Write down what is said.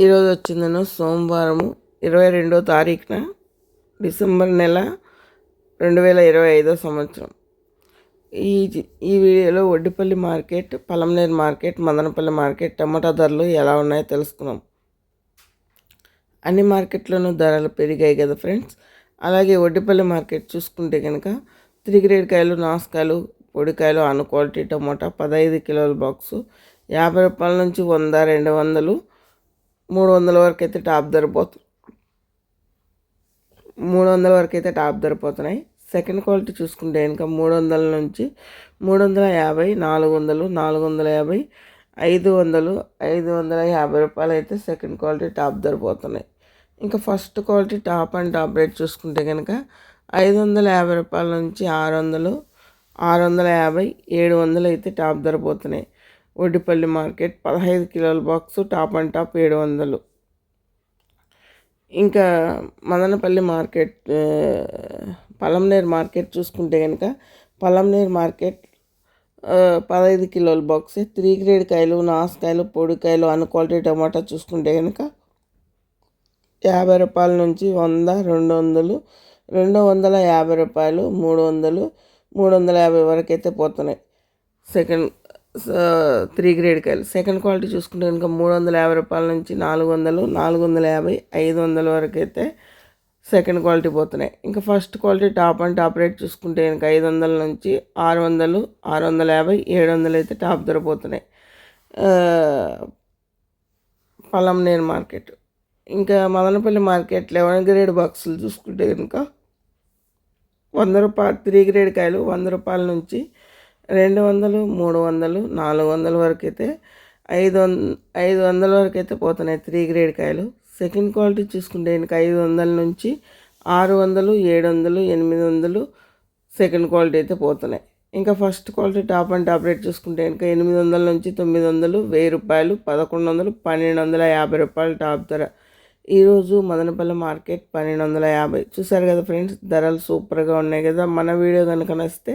ఈరోజు వచ్చిందను సోమవారము ఇరవై రెండో తారీఖున డిసెంబర్ నెల రెండు వేల ఇరవై ఐదో సంవత్సరం. ఈ ఈ వీడియోలో Oddipalli market Palamaner market Madanapalle market టమాటా ధరలు ఎలా ఉన్నాయో తెలుసుకున్నాం అన్ని మార్కెట్లోనూ ధరలు పెరిగాయి కదా ఫ్రెండ్స్. అలాగే ఒడ్డిపల్లి మార్కెట్ చూసుకుంటే కనుక త్రీ గ్రేడ్ కాయలు నాసుకాయలు పొడికాయలు అను క్వాలిటీ టమోటా పదహైదు కిలోల బాక్సు యాభై రూపాయల నుంచి వంద రెండు వందలు మూడు వందల వరకు అయితే టాప్ ధరపోతు మూడు వందల వరకు అయితే టాప్ ధరపోతున్నాయి సెకండ్ క్వాలిటీ చూసుకుంటే ఇంకా మూడు వందల నుంచి మూడు వందల యాభై నాలుగు వందలు నాలుగు వందల యాభై ఐదు వందలు ఐదు వందల యాభై రూపాయలు అయితే సెకండ్ క్వాలిటీ టాప్ ధరపోతున్నాయి ఇంకా first quality top and top rate చూసుకుంటే కనుక ఐదు వందల యాభై రూపాయల నుంచి ఆరు వందలు ఆరు వందల యాభై ఏడు వందలు అయితే టాప్ ధరపోతున్నాయి ఒడిపల్లి మార్కెట్ పదహైదు కిలోల బాక్సు టాప్ అండ్ టాప్ ఏడు వందలు. ఇంకా మదనపల్లి మార్కెట్ ఆ, పలంనేరు మార్కెట్ చూసుకుంటే కనుక పలంనేరు మార్కెట్ పదహైదు కిలోల బాక్స్. త్రీ గ్రేడ్ కాయలు నాసుకాయలు పొడికాయలు అను క్వాలిటీ టమాటా చూసుకుంటే కనుక యాభై రూపాయల నుంచి వంద రెండు వందలు రెండు వందల యాభై రూపాయలు మూడు వందలు మూడు వందల యాభై వరకు అయితే పోతున్నాయి. సెకండ్ త్రీ గ్రేడ్ కాయలు. సెకండ్ క్వాలిటీ చూసుకుంటే కనుక మూడు వందల యాభై రూపాయల నుంచి నాలుగు వందలు నాలుగు వందల యాభై ఐదు వందల వరకు అయితే సెకండ్ క్వాలిటీ పోతున్నాయి. ఇంకా first quality top and top rate చూసుకుంటే కనుక ఐదు వందల నుంచి ఆరు వందలు ఆరు వందల యాభై ఏడు వందలు అయితే టాప్ ధర పోతున్నాయి. ఆ, పలంనేరు మార్కెట్. ఇంకా మదనపల్లి మార్కెట్ లెవెన్ గ్రేడ్ బాక్సులు చూసుకుంటే కనుక వంద రూపాయలు త్రీ గ్రేడ్ కాయలు వంద రూపాయల నుంచి రెండు వందలు మూడు వందలు నాలుగు వందల వరకు అయితే ఐదు వంద ఐదు వందల వరకు అయితే పోతున్నాయి త్రీ గ్రేడ్ కాయలు. సెకండ్ క్వాలిటీ చూసుకుంటే ఇంకా ఐదు వందల నుంచి ఆరు వందలు ఏడు వందలు ఎనిమిది వందలు సెకండ్ క్వాలిటీ అయితే పోతున్నాయి. ఇంకా first quality top and top rate చూసుకుంటే ఇంకా ఎనిమిది వందల నుంచి తొమ్మిది వందలు వెయ్యి రూపాయలు పదకొండు వందలు పన్నెండు వందల యాభై రూపాయలు టాప్ ధర. ఈరోజు మదనపల్లి మార్కెట్ పన్నెండు వందల యాభై. చూసారు కదా ఫ్రెండ్స్ ధరలు సూపర్గా ఉన్నాయి కదా. మన వీడియో కనుక నచ్చితే